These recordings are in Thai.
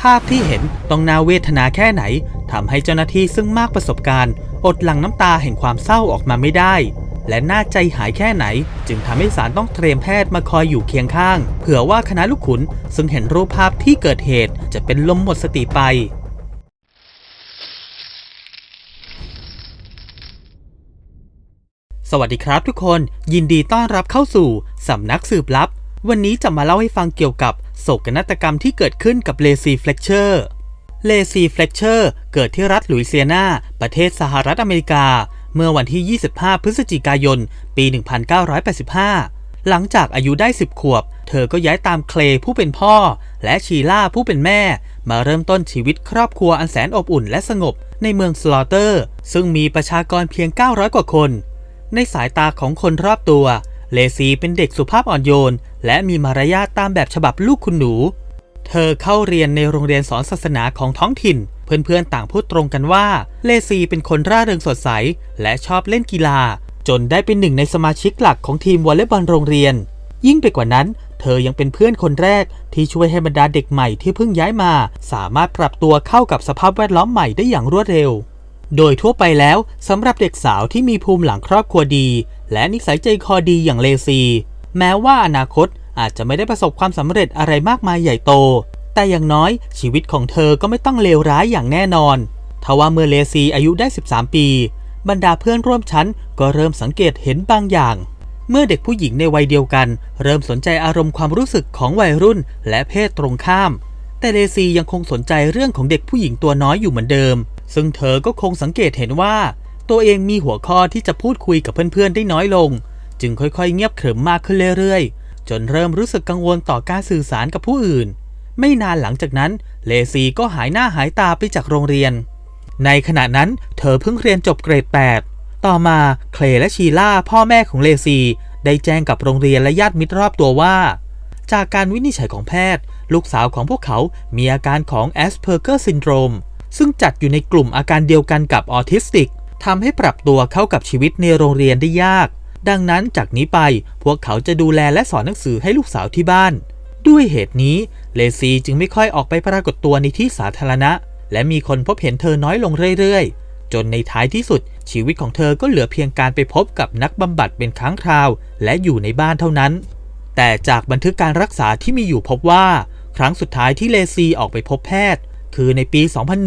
ภาพที่เห็นต้องน่าเวทนาแค่ไหนทำให้เจ้าหน้าที่ซึ่งมากประสบการณ์ อดหลั่งน้ำตาแห่งความเศร้าออกมาไม่ได้ และน่าใจหายแค่ไหน จึงทำให้ศาลต้องเตรียมแพทย์มาคอยอยู่เคียงข้าง เผื่อว่าคณะลูกขุนซึ่งเห็นรูปภาพที่เกิดเหตุจะเป็นลมหมดสติไปสวัสดีครับทุกคนยินดีต้อนรับเข้าสู่ สำนักสืบลับ วันนี้จะมาเล่าให้ฟังเกี่ยวกับ ศกนาฏกรรมที่เกิดขึ้นกับเลซีเฟลเชอร์เลซีเฟลเชอร์เกิดที่รัฐลุยเซียนา ประเทศสหรัฐอเมริกา เมื่อวันที่ 25 พฤศจิกายน ปี 1985 หลังจากอายุได้ 10 ขวบ เธอก็ย้ายตามเคลผู้เป็นพ่อ และชีล่าผู้เป็นแม่ มาเริ่มต้นชีวิตครอบครัวอันแสนอบอุ่นและสงบในเมืองสลอเตอร์ ซึ่งมีประชากรเพียง 900 กว่าคน ในสายตาของคนรอบตัว เลซีเป็นเด็กสุภาพอ่อนโยน และมีมารยาทตามแบบฉบับลูกคุณหนู เธอเข้าเรียนในโรงเรียนสอนศาสนาของท้องถิ่น เพื่อนๆต่างพูดตรงกันว่า เลซีเป็นคนร่าเริงสดใส และชอบเล่นกีฬา จนได้เป็นหนึ่งในสมาชิกหลักของทีมวอลเลย์บอลโรงเรียน ยิ่งไปกว่านั้น เธอยังเป็นเพื่อนคนแรกที่ช่วยให้บรรดาเด็กใหม่ที่เพิ่งย้ายมา สามารถปรับตัวเข้ากับสภาพแวดล้อมใหม่ได้อย่างรวดเร็วโดยทั่วไปแล้วสำหรับเด็กสาวที่มีภูมิหลังครอบครัวดี และนิสัยใจคอดีอย่างเลซี แม้ว่าอนาคตอาจจะไม่ได้ประสบความสำเร็จอะไรมากมายใหญ่โต แต่อย่างน้อยชีวิตของเธอก็ไม่ต้องเลวร้ายอย่างแน่นอนทว่าเมื่อเลซีอายุได้ 13 ปี บรรดาเพื่อนร่วมชั้นก็เริ่มสังเกตเห็นบางอย่าง เมื่อเด็กผู้หญิงในวัยเดียวกัน เริ่มสนใจอารมณ์ความรู้สึกของวัยรุ่น และเพศตรงข้าม แต่เลซียังคงสนใจเรื่องของเด็กผู้หญิงตัวน้อยอยู่เหมือนเดิม ซึ่งเธอก็คงสังเกตเห็นว่า ตัวเองมีหัวข้อที่จะพูดคุยกับเพื่อนๆได้น้อยลง จึงค่อยๆ เงียบเขรึมมากขึ้นเรื่อยๆ จนเริ่มรู้สึกกังวลต่อการสื่อสารกับผู้อื่น ไม่นานหลังจากนั้น เลซีก็หายหน้าหายตาไปจากโรงเรียน ในขณะนั้นเธอเพิ่งเรียนจบเกรด 8 ต่อมาเคลและชีล่าพ่อแม่ของเลซี ได้แจ้งกับโรงเรียนและญาติมิตรรอบตัวว่า จากการวินิจฉัยของแพทย์ ลูกสาวของพวกเขามีอาการของ Asperger Syndrome ซึ่งจัดอยู่ในกลุ่มอาการเดียวกันกับออทิสติกทำให้ปรับตัวเข้ากับชีวิตในโรงเรียนได้ยาก ดังนั้นจากนี้ไปพวกเขาจะดูแลและสอนหนังสือให้ลูกสาวที่บ้าน ด้วยเหตุนี้เลซีจึงไม่ค่อยออกไปปรากฏตัวในที่สาธารณะ และมีคนพบเห็นเธอน้อยลงเรื่อยๆ จนในท้ายที่สุดชีวิตของเธอก็เหลือเพียงการไปพบกับนักบำบัดเป็นครั้งคราว และอยู่ในบ้านเท่านั้น แต่จากบันทึกการรักษาที่มีอยู่พบว่า ครั้งสุดท้ายที่เลซีออกไปพบแพทย์ คือในปี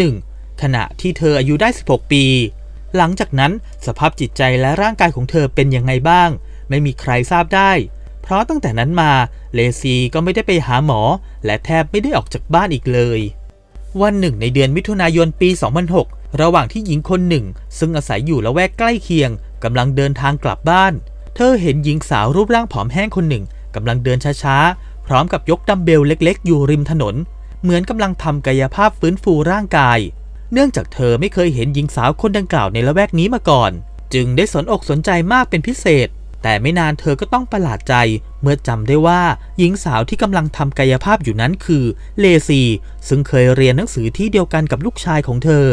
2001 ขณะที่เธออายุได้ 16 ปี หลังจากนั้นสภาพจิตใจและร่างกายของเธอเป็นยังไงบ้าง ไม่มีใครทราบได้ เพราะตั้งแต่นั้นมาเลซีก็ไม่ได้ไปหาหมอ และแทบไม่ได้ออกจากบ้านอีกเลย วันหนึ่งในเดือนมิถุนายนปี 2006 ระหว่างที่หญิงคนหนึ่ง ซึ่งอาศัยอยู่ละแวกใกล้เคียงกำลังเดินทางกลับบ้าน เธอเห็นหญิงสาวรูปร่างผอมแห้งคนหนึ่งกำลังเดินช้าๆ พร้อมกับยกดัมเบลเล็กๆ อยู่ริมถนน เหมือนกำลังทำกายภาพฟื้นฟูร่างกาย เนื่องจากเธอไม่เคยเห็นหญิงสาวคนดังกล่าวในละแวกนี้มาก่อน จึงได้สนอกสนใจมากเป็นพิเศษ แต่ไม่นานเธอก็ต้องประหลาดใจ เมื่อจำได้ว่าหญิงสาวที่กำลังทำกายภาพอยู่นั้นคือเลซี ซึ่งเคยเรียนหนังสือที่เดียวกันกับลูกชายของเธอ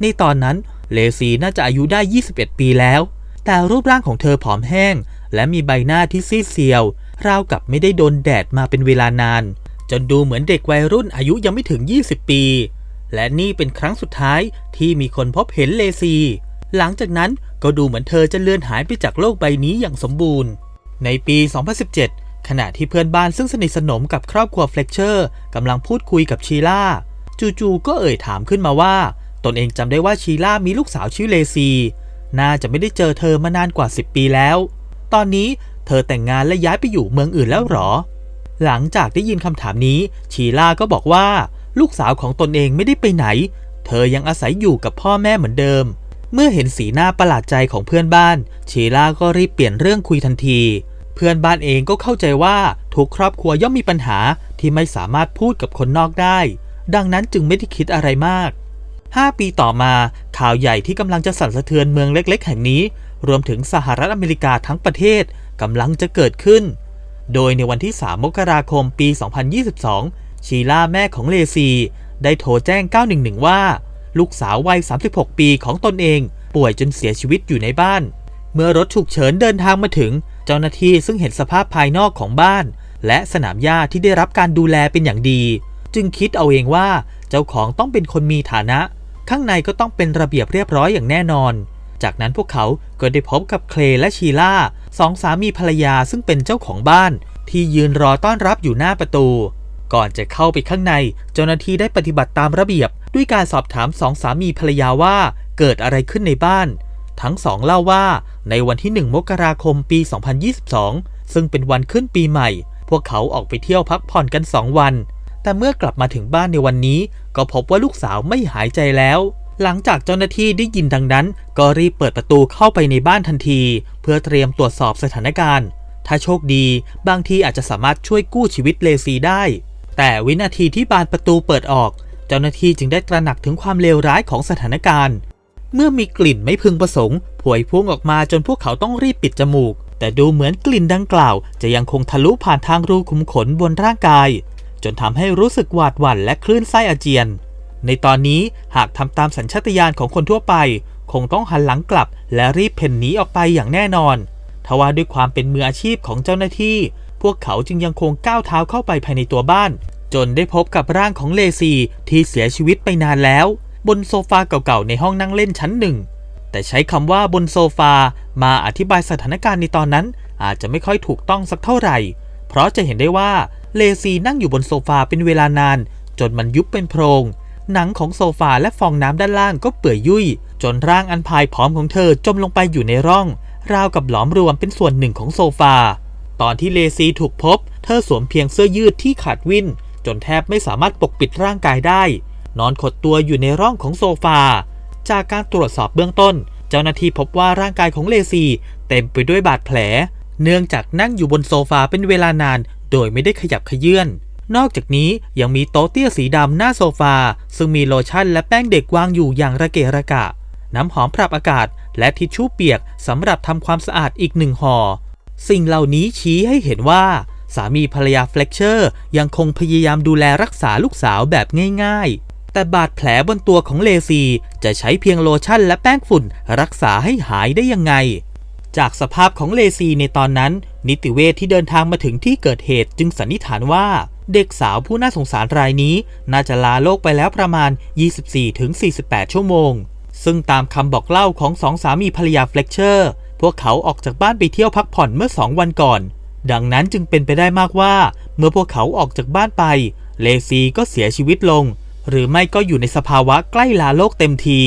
ในตอนนั้นเลซีน่าจะอายุได้ 21 ปีแล้ว แต่รูปร่างของเธอผอมแห้ง และมีใบหน้าที่ซีดเซียว ราวกับไม่ได้โดนแดดมาเป็นเวลานาน จนดูเหมือนเด็กวัยรุ่นอายุยังไม่ถึง 20 ปี และนี่เป็นครั้งสุดท้ายที่มีคนพบเห็นเลซี หลังจากนั้นก็ดูเหมือนเธอจะเลือนหายไปจากโลกใบนี้อย่างสมบูรณ์ ในปี 2017 ขณะที่เพื่อนบ้านซึ่งสนิทสนมกับครอบครัวเฟล็กเชอร์กำลังพูดคุยกับชีล่า จู่ๆก็เอ่ยถามขึ้นมาว่า ตนเองจำได้ว่าชีล่ามีลูกสาวชื่อเลซี น่าจะไม่ได้เจอเธอมานานกว่า 10 ปีแล้ว ตอนนี้เธอแต่งงานและย้ายไปอยู่เมืองอื่นแล้วหรอ หลังจากได้ยินคำถามนี้ชีล่าก็บอกว่า ลูกสาวของตนเองไม่ได้ไปไหน เธอยังอาศัยอยู่กับพ่อแม่เหมือนเดิม เมื่อเห็นสีหน้าประหลาดใจของเพื่อนบ้าน ชีล่าก็รีบเปลี่ยนเรื่องคุยทันที เพื่อนบ้านเองก็เข้าใจว่าทุกครอบครัวย่อมมีปัญหาที่ไม่สามารถพูดกับคนนอกได้ ดังนั้นจึงไม่ได้คิดอะไรมาก 5 ปีต่อมาข่าวใหญ่ที่กำลังจะสั่นสะเทือนเมืองเล็ก ๆ แห่งนี้ รวมถึงสหรัฐอเมริกาทั้งประเทศกำลังจะเกิดขึ้น โดยในวันที่ 3 มกราคม ปี 2022 ชีล่าแม่ของเลซี ได้โทรแจ้ง 911 ว่า ลูกสาววัย 36 ปีของตนเอง ป่วยจนเสียชีวิตอยู่ในบ้าน เมื่อรถฉุกเฉินเดินทางมาถึง เจ้าหน้าที่ซึ่งเห็นสภาพภายนอกของบ้าน และสนามหญ้าที่ได้รับการดูแลเป็นอย่างดี จึงคิดเอาเองว่าเจ้าของต้องเป็นคนมีฐานะ ข้างในก็ต้องเป็นระเบียบเรียบร้อยอย่างแน่นอน จากนั้นพวกเขาก็ได้พบกับเคลและชีล่าสองสามีภรรยาซึ่งเป็นเจ้าของบ้าน ที่ยืนรอต้อนรับอยู่หน้าประตู ก่อนจะเข้าไปข้างใน เจ้าหน้าที่ได้ปฏิบัติตามระเบียบ ด้วยการสอบถามสองสามีภรรยาว่าเกิดอะไรขึ้นในบ้าน ทั้งสองเล่าว่าในวันที่ 1 มกราคมปี 2022 ซึ่งเป็นวันขึ้นปีใหม่ พวกเขาออกไปเที่ยวพักผ่อนกัน 2 วัน แต่เมื่อกลับมาถึงบ้านในวันนี้ ก็พบว่าลูกสาวไม่หายใจแล้ว หลังจากเจ้าหน้าที่ได้ยินดังนั้น ก็รีบเปิดประตูเข้าไปในบ้านทันที เพื่อเตรียมตรวจสอบสถานการณ์ ถ้าโชคดี บางทีอาจจะสามารถช่วยกู้ชีวิตเลซีได้ แต่วินาทีที่บานประตูเปิดออก เจ้าหน้าที่จึงได้ตระหนักถึงความเลวร้ายของสถานการณ์ เมื่อมีกลิ่นไม่พึงประสงค์ผวยพุ่งออกมาจนพวกเขาต้องรีบปิดจมูก แต่ดูเหมือนกลิ่นดังกล่าว จะยังคงทะลุผ่านทางรูขุมขนบนร่างกาย จนทำให้รู้สึกหวาดหวั่นและคลื่นไส้อาเจียน ในตอนนี้หากทำตามสัญชาตญาณของคนทั่วไป คงต้องหันหลังกลับ และรีบเพ่นหนีออกไปอย่างแน่นอนทว่าด้วยความเป็นมืออาชีพของเจ้าหน้าที่ พวกเขาจึงยังคงก้าวเท้าเข้าไปภายในตัวบ้าน จนได้พบกับร่างของเลซีที่เสียชีวิตไปนานแล้ว บนโซฟาเก่าๆในห้องนั่งเล่นชั้นหนึ่ง แต่ใช้คำว่าบนโซฟามาอธิบายสถานการณ์ในตอนนั้น อาจจะไม่ค่อยถูกต้องสักเท่าไหร่ เพราะจะเห็นได้ว่าเลซีนั่งอยู่บนโซฟาเป็นเวลานาน จนมันยุบเป็นโพรง หนังของโซฟาและฟองน้ำด้านล่างก็เปื่อยยุ่ย จนร่างอันพายผอมของเธอจมลงไปอยู่ในร่อง ราวกับหลอมรวมเป็นส่วนหนึ่งของโซฟา ตอนที่เลซีถูกพบ เธอสวมเพียงเสื้อยืดที่ขาดวิ่น จนแทบไม่สามารถปกปิดร่างกายได้ นอนขดตัวอยู่ในร่องของโซฟา จากการตรวจสอบเบื้องต้น เจ้าหน้าที่พบว่าร่างกายของเลซีเต็มไปด้วยบาดแผล เนื่องจากนั่งอยู่บนโซฟาเป็นเวลานาน โดยไม่ได้ขยับขยื่นนอกจากนี้ยังมีโต๊ะเตี้ยสีดำหน้าโซฟา ซึ่งมีโลชั่นและแป้งเด็กวางอยู่อย่างระเกะระกะ น้ำหอมปรับอากาศ และทิชชู่เปียกสำหรับทำความสะอาดอีกหนึ่งห่อ สิ่งเหล่านี้ชี้ให้เห็นว่า สามีภรรยาเฟล็กเชอร์ยังคงพยายามดูแลรักษาลูกสาวแบบง่าย ๆ แต่บาดแผลบนตัวของเลซีจะใช้เพียงโลชั่นและแป้งฝุ่นรักษาให้หายได้ยังไง จากสภาพของเลซีในตอนนั้น นิติเวชที่เดินทางมาถึงที่เกิดเหตุจึงสันนิษฐานว่าเด็กสาวผู้น่าสงสารรายนี้ น่าจะลาโลกไปแล้วประมาณ 24-48 ชั่วโมง ซึ่งตามคำบอกเล่าของสองสามีภรรยาเฟล็กเชอร์ พวกเขาออกจากบ้านไปเที่ยวพักผ่อนเมื่อ2วันก่อน ดังนั้นจึงเป็นไปได้มากว่า เมื่อพวกเขาออกจากบ้านไป เลซีก็เสียชีวิตลง หรือไม่ก็อยู่ในสภาวะใกล้ลาโลกเต็มที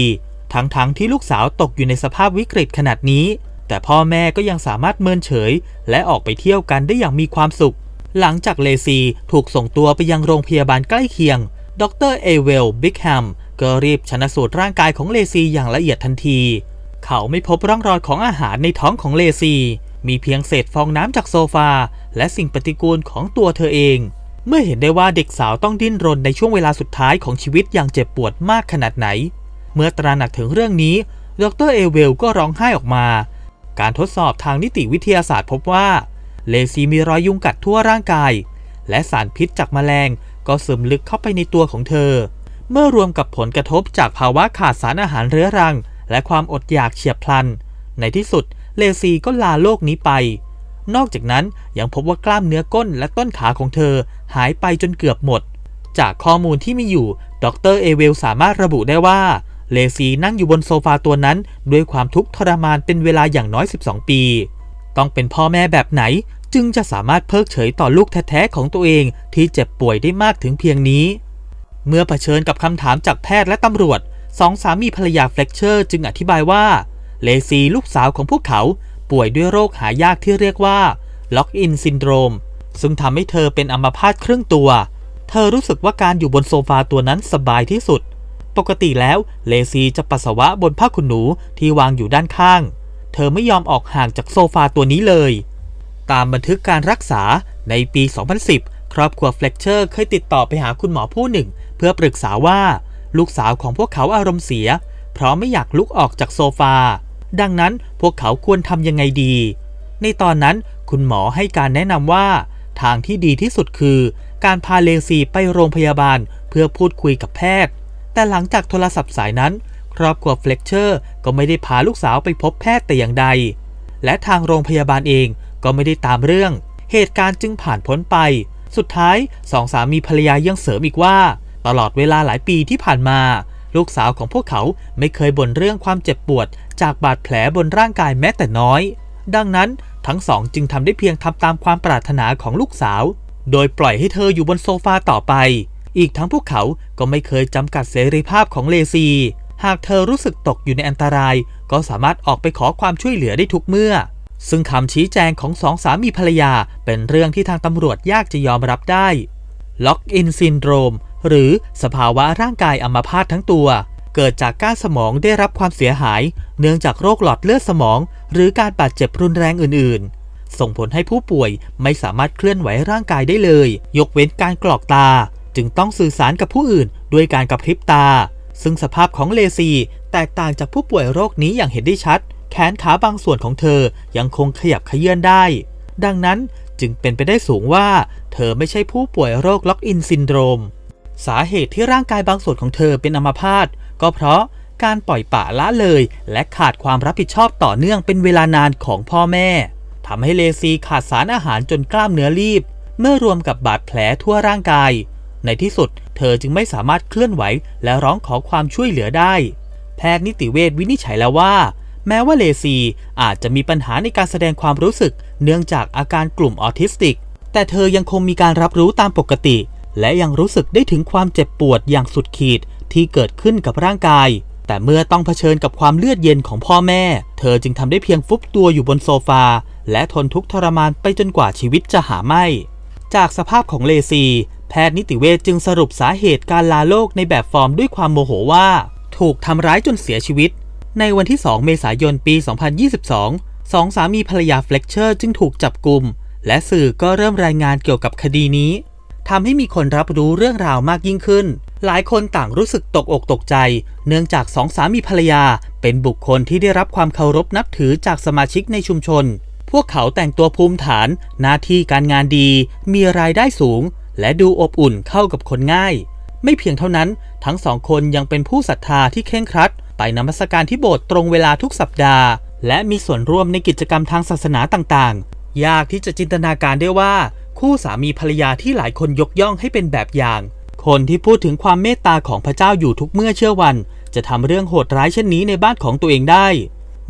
ทั้งๆทที่ลูกสาวตกอยู่ในสภาพวิกฤตขนาดนี้ แต่พ่อแม่ก็ยังสามารถเมินเฉย และออกไปเที่ยวกันได้อย่างมีความสุข หลังจากเลซีถูกส่งตัวไปยังโรงพยาบาลใกล้เคียง ดรเอเวล บิ๊กแฮมก็รีบชนะสูตรร่างกายของเลซีอย่างละเอียดทันที เขาไม่พบร่องรอยของอาหารในท้องของเลซี มีเพียงเศษฟองน้ำจากโซฟา และสิ่งปฏิกูลของตัวเธอเอง เมื่อเห็นได้ว่าเด็กสาวต้องดิ้นรนในช่วงเวลาสุดท้ายของชีวิตอย่างเจ็บปวดมากขนาดไหน เมื่อตระหนักถึงเรื่องนี้ ดรเอเวลก็ร้องไห้ออกมา การทดสอบทางนิติวิทยาศาสตร์พบว่า เลซีมีรอยยุงกัดทั่วร่างกาย และสารพิษจากแมลงก็ซึมลึกเข้าไปในตัวของเธอ เมื่อรวมกับผลกระทบจากภาวะขาดสารอาหารเรื้อรัง และความอดอยากเฉียบพลัน ในที่สุดเลซีก็ลาโลกนี้ไป นอกจากนั้นยังพบว่ากล้ามเนื้อก้นและต้นขาของเธอหายไปจนเกือบหมด จากข้อมูลที่มีอยู่ ดรเอเวลสามารถระบุได้ว่า เลซีนั่งอยู่บนโซฟาตัวนั้น ด้วยความทุกข์ทรมานเป็นเวลาอย่างน้อย 12 ปี ต้องเป็นพ่อแม่แบบไหนจึงจะสามารถเพิกเฉยต่อลูกแท้ๆของตัวเองที่เจ็บป่วยได้มากถึงเพียงนี้ เมื่อเผชิญกับคำถามจากแพทย์และตำรวจ สองสามีภรรยาเฟลเชอร์จึงอธิบายว่า เลซีลูกสาวของพวกเขาป่วยด้วยโรคหายากที่เรียกว่าล็อกอินซินโดรม ซึ่งทำให้เธอเป็นอัมพาตครึ่งตัว เธอรู้สึกว่าการอยู่บนโซฟาตัวนั้นสบายที่สุด ปกติแล้วเลซีจะปัสสาวะบนผ้าขนหนูที่วางอยู่ด้านข้าง เธอไม่ยอมออกห่างจากโซฟาตัวนี้เลย ตามบันทึกการรักษาในปี 2010 ครอบครัวเฟลเชอร์เคยติดต่อไปหาคุณหมอผู้หนึ่ง เพื่อปรึกษาว่า ลูกสาวของพวกเขาอารมณ์เสีย เพราะไม่อยากลุกออกจากโซฟา ดังนั้นพวกเขาควรทำยังไงดี ในตอนนั้นคุณหมอให้การแนะนำว่า ทางที่ดีที่สุดคือ การพาเลซีไปโรงพยาบาลเพื่อพูดคุยกับแพทย์ แต่หลังจากโทรศัพท์สายนั้น ครอบครัวเฟล็กเชอร์ก็ไม่ได้พาลูกสาวไปพบแพทย์แต่อย่างใด และทางโรงพยาบาลเองก็ไม่ได้ตามเรื่อง เหตุการณ์จึงผ่านพ้นไป สุดท้ายสองสามีภรรยายังเสริมอีกว่า ตลอดเวลาหลายปีที่ผ่านมา ลูกสาวของพวกเขาไม่เคยบ่นเรื่องความเจ็บปวด จากบาดแผลบนร่างกายแม้แต่น้อย ดังนั้นทั้งสองจึงทำได้เพียงทำตามความปรารถนาของลูกสาว โดยปล่อยให้เธออยู่บนโซฟาต่อไป อีกทั้งพวกเขาก็ไม่เคยจำกัดเสรีภาพของเลซี หากเธอรู้สึกตกอยู่ในอันตราย ก็สามารถออกไปขอความช่วยเหลือได้ทุกเมื่อ ซึ่งคำชี้แจงของสองสามีภรรยา เป็นเรื่องที่ทางตำรวจยากจะยอมรับได้ล็อกอินซินโดรม หรือสภาวะร่างกายอัมพาตทั้งตัว เกิดจากก้านสมองได้รับความเสียหาย เนื่องจากโรคหลอดเลือดสมอง หรือการบาดเจ็บรุนแรงอื่น ๆ ส่งผลให้ผู้ป่วยไม่สามารถเคลื่อนไหวร่างกายได้เลย ยกเว้นการกรอกตา จึงต้องสื่อสารกับผู้อื่น ด้วยการกระพริบตา ซึ่งสภาพของเลซีแตกต่างจากผู้ป่วยโรคนี้อย่างเห็นได้ชัด แขนขาบางส่วนของเธอยังคงขยับเขยื่อนได้ ดังนั้นจึงเป็นไปได้สูงว่า เธอไม่ใช่ผู้ป่วยโรคล็อกอินซินโดรม สาเหตุที่ร่างกายบางส่วนของเธอเป็นอัมพาตก็เพราะการปล่อยปะละเลย และขาดความรับผิดชอบต่อเนื่องเป็นเวลานานของพ่อแม่ทำให้เลซีขาดสารอาหารจนกล้ามเนื้อรีบ เมื่อรวมกับบาดแผลทั่วร่างกาย ในที่สุดเธอจึงไม่สามารถเคลื่อนไหว และร้องขอความช่วยเหลือได้ แพทย์นิติเวชวินิจฉัยแล้วว่า แม้ว่าเลซีอาจจะมีปัญหาในการแสดงความรู้สึก เนื่องจากอาการกลุ่มออทิสติก แต่เธอยังคงมีการรับรู้ตามปกติ และยังรู้สึกได้ถึงความเจ็บปวดอย่างสุดขีดที่เกิดขึ้นกับร่างกาย แต่เมื่อต้องเผชิญกับความเลือดเย็นของพ่อแม่ เธอจึงทำได้เพียงฟุบตัวอยู่บนโซฟา และทนทุกข์ทรมานไปจนกว่าชีวิตจะหาไม่ จากสภาพของเลซี แพทย์นิติเวชจึงสรุปสาเหตุการลาโลกในแบบฟอร์มด้วยความโมโหว่า ถูกทำร้ายจนเสียชีวิต ในวันที่ 2 เมษายนปี 2022 สองสามีภรรยาเฟล็กเชอร์จึงถูกจับกลุ่มและสื่อก็เริ่มรายงานเกี่ยวกับคดีนี้ ทำให้มีคนรับรู้เรื่องราวมากยิ่งขึ้น หลายคนต่างรู้สึกตกอกตกใจ เนื่องจากสองสามีภรรยา เป็นบุคคลที่ได้รับความเคารพนับถือจากสมาชิกในชุมชน พวกเขาแต่งตัวภูมิฐาน หน้าที่การงานดี มีรายได้สูง และดูอบอุ่นเข้ากับคนง่าย ไม่เพียงเท่านั้น ทั้งสองคนยังเป็นผู้ศรัทธาที่เคร่งครัด ไปนมัสการที่โบสถ์ตรงเวลาทุกสัปดาห์ และมีส่วนร่วมในกิจกรรมทางศาสนาต่างๆ ยากที่จะจินตนาการได้ว่า คู่สามีภรรยาที่หลายคนยกย่องให้เป็นแบบอย่าง คนที่พูดถึงความเมตตาของพระเจ้าอยู่ทุกเมื่อเชื่อวัน จะทำเรื่องโหดร้ายเช่นนี้ในบ้านของตัวเองได้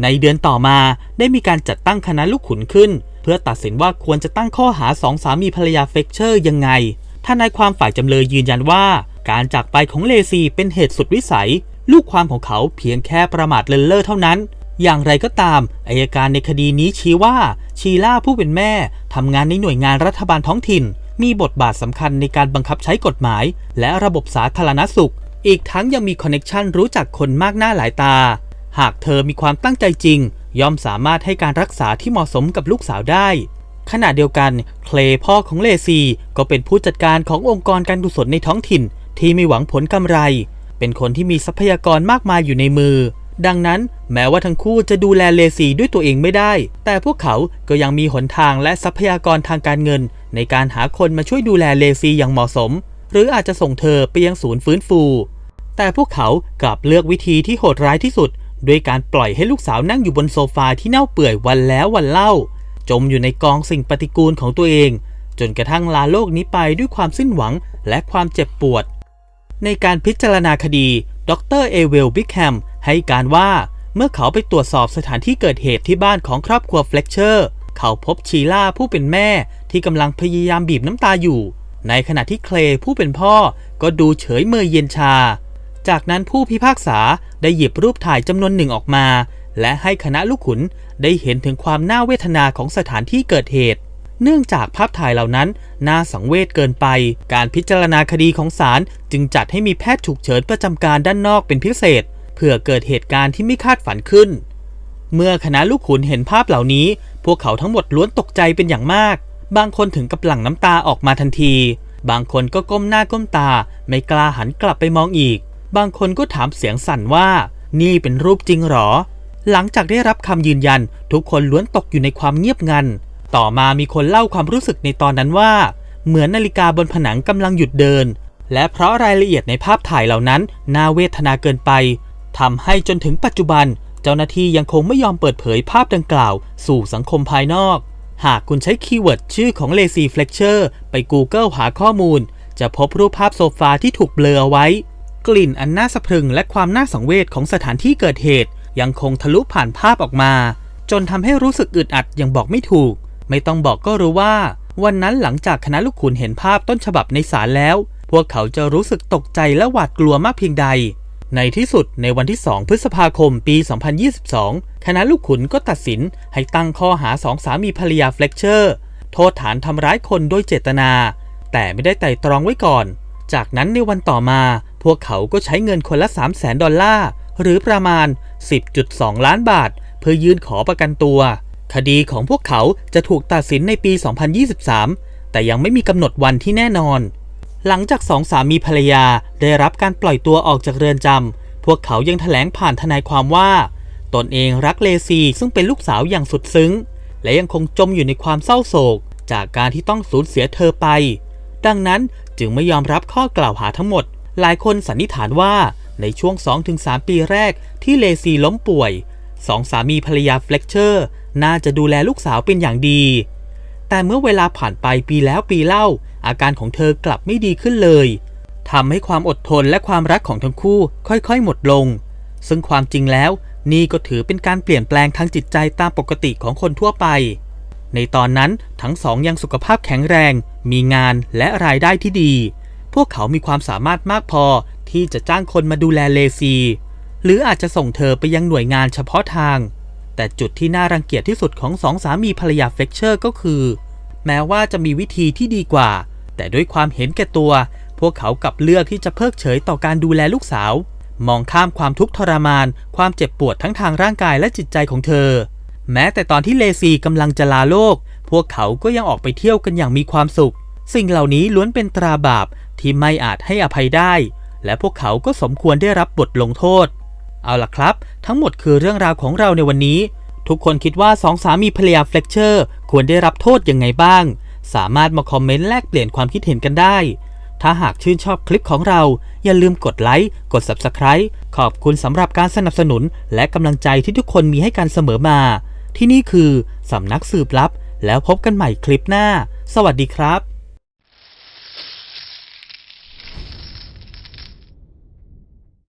ในเดือนต่อมาได้มีการจัดตั้งคณะลูกขุนขึ้น เพื่อตัดสินว่าควรจะตั้งข้อหาสองสามีภรรยาเฟกเชอร์ยังไงทนายความฝ่ายจำเลยยืนยันว่า การจากไปของเลซีเป็นเหตุสุดวิสัย ลูกความของเขาเพียงแค่ประมาทเลินเล่อเท่านั้น อย่างไรก็ตามอายการในคดีนี้ชี้ว่า ชีล่าผู้เป็นแม่ทำงานในหน่วยงานรัฐบาลท้องถิ่น มีบทบาทสำคัญในการบังคับใช้กฎหมาย และระบบสาธารณสุข อีกทั้งยังมีคอนเน็ชันรู้จักคนมากหน้าหลายตา หากเธอมีความตั้งใจจริง ย่อมสามารถให้การรักษาที่เหมาะสมกับลูกสาวได้ขณะเดียวกัน เคลพ่อของเลซี ก็เป็นผู้จัดการขององค์กรการกุศลในท้องถิ่น ที่ไม่หวังผลกำไร เป็นคนที่มีทรัพยากรมากมายอยู่ในมือ ดังนั้นแม้ว่าทั้งคู่จะดูแลเลซีด้วยตัวเองไม่ได้ แต่พวกเขาก็ยังมีหนทางและทรัพยากรทางการเงิน ในการหาคนมาช่วยดูแลเลซีอย่างเหมาะสม หรืออาจจะส่งเธอไปยังศูนย์ฟื้นฟู แต่พวกเขากลับเลือกวิธีที่โหดร้ายที่สุด ด้วยการปล่อยให้ลูกสาวนั่งอยู่บนโซฟาที่เน่าเปื่อยวันแล้ววันเล่า จมอยู่ในกองสิ่งปฏิกูลของตัวเอง จนกระทั่งลาโลกนี้ไปด้วยความสิ้นหวังและความเจ็บปวด ในการพิจารณาคดี ดรเอเวล บิกแฮม ให้การว่าเมื่อเขาไปตรวจสอบสถานที่เกิดเหตุที่บ้านของครอบครัวเฟล็กเชอร์เขาพบชีล่าผู้เป็นแม่ที่กำลังพยายามบีบน้ำตาอยู่ ในขณะที่เคลผู้เป็นพ่อก็ดูเฉยเมยเย็นชา จากนั้นผู้พิพากษาได้หยิบรูปถ่ายจำนวนหนึ่งออกมา และให้คณะลูกขุนได้เห็นถึงความน่าเวทนาของสถานที่เกิดเหตุ เนื่องจากภาพถ่ายเหล่านั้นน่าสังเวชเกินไป การพิจารณาคดีของศาลจึงจัดให้มีแพทย์ฉุกเฉินประจำการด้านนอกเป็นพิเศษ เพื่อเกิดเหตุการณ์ที่ไม่คาดฝันขึ้น เมื่อคณะลูกขุนเห็นภาพเหล่านี้ พวกเขาทั้งหมดล้วนตกใจเป็นอย่างมาก บางคนถึงกับหลั่งน้ำตาออกมาทันที บางคนก็ก้มหน้าก้มตา ไม่กล้าหันกลับไปมองอีก บางคนก็ถามเสียงสั่นว่า นี่เป็นรูปจริงหรอ หลังจากได้รับคำยืนยัน ทุกคนล้วนตกอยู่ในความเงียบงัน ต่อมามีคนเล่าความรู้สึกในตอนนั้นว่า เหมือนนาฬิกาบนผนังกำลังหยุดเดิน และเพราะรายละเอียดในภาพถ่ายเหล่านั้นน่าเวทนาเกินไป ทำให้จนถึงปัจจุบัน เจ้าหน้าที่ยังคงไม่ยอมเปิดเผยภาพดังกล่าว สู่สังคมภายนอก หากคุณใช้คีย์เวิร์ดชื่อของ Lazy Fletcher ไป Google หาข้อมูล จะพบรูปภาพโซฟาที่ถูกเบลออไว้ กลิ่นอันน่าสะพรึงและความน่าสังเวชของสถานที่เกิดเหตุ ยังคงทะลุผ่านภาพออกมา จนทำให้รู้สึกอึดอัดอย่างบอกไม่ถูก ไม่ต้องบอกก็รู้ว่า วันนั้นหลังจากคณะลูกขุนเห็นภาพต้นฉบับในศาลแล้ว พวกเขาจะรู้สึกตกใจและหวาดกลัวมากเพียงใด ในที่สุดในวันที่ 2 พฤษภาคมปี 2022 คณะลูกขุนก็ตัดสินให้ตั้งข้อหาสองสามีภรรยาเฟล็กเชอร์ โทษฐานทำร้ายคนโดยเจตนา แต่ไม่ได้ไต่ตรองไว้ก่อน จากนั้นในวันต่อมา พวกเขาก็ใช้เงินคนละ 3 0 0แสนดอลลาร์ หรือประมาณ 10.2 ล้านบาท เพื่อยื่นขอประกันตัว คดีของพวกเขาจะถูกตัดสินในปี 2023 แต่ยังไม่มีกำหนดวันที่แน่นอน หลังจากสองสามีภรรยาได้รับการปล่อยตัวออกจากเรือนจำ พวกเขายังแถลงผ่านทนายความว่า ตนเองรักเลซีซึ่งเป็นลูกสาวอย่างสุดซึ้ง และยังคงจมอยู่ในความเศร้าโศก จากการที่ต้องสูญเสียเธอไป ดังนั้นจึงไม่ยอมรับข้อกล่าวหาทั้งหมด หลายคนสันนิษฐานว่าในช่วง 2-3 ปีแรกที่เลซีล้มป่วยสองสามีภรรยาเฟล็กเชอร์น่าจะดูแลลูกสาวเป็นอย่างดี แต่เมื่อเวลาผ่านไปปีแล้วปีเล่า อาการของเธอกลับไม่ดีขึ้นเลยทำให้ความอดทนและความรักของทั้งคู่ค่อยๆ หมดลง ซึ่งความจริงแล้วนี่ก็ถือเป็นการเปลี่ยนแปลงทางจิตใจตามปกติของคนทั่วไป ในตอนนั้นทั้งสองยังสุขภาพแข็งแรง มีงานและรายได้ที่ดี พวกเขามีความสามารถมากพอที่จะจ้างคนมาดูแลเลซี หรืออาจจะส่งเธอไปยังหน่วยงานเฉพาะทาง แต่จุดที่น่ารังเกียจที่สุดของสองสามีภรรยาเฟกเชอร์ก็คือ แม้ว่าจะมีวิธีที่ดีกว่า แต่ด้วยความเห็นแก่ตัว พวกเขากลับเลือกที่จะเพิกเฉยต่อการดูแลลูกสาว มองข้ามความทุกข์ทรมาน ความเจ็บปวดทั้งทางร่างกายและจิตใจของเธอ แม้แต่ตอนที่เลซีกำลังจะลาโลก พวกเขาก็ยังออกไปเที่ยวกันอย่างมีความสุข สิ่งเหล่านี้ล้วนเป็นตราบาปที่ไม่อาจให้อภัยได้ และพวกเขาก็สมควรได้รับบทลงโทษ เอาล่ะครับ ทั้งหมดคือเรื่องราวของเราในวันนี้ ทุกคนคิดว่าสองสามีภรรยาเฟล็กเชอร์ควรได้รับโทษยังไงบ้าง สามารถมาคอมเมนต์แลกเปลี่ยนความคิดเห็นกันได้ ถ้าหากชื่นชอบคลิปของเรา อย่าลืมกดไลค์ กด Subscribe ขอบคุณสำหรับการสนับสนุน และกำลังใจที่ทุกคนมีให้กันเสมอมา ที่นี่คือสำนักสืบลับ แล้วพบกันใหม่คลิปหน้า สวัสดีครับ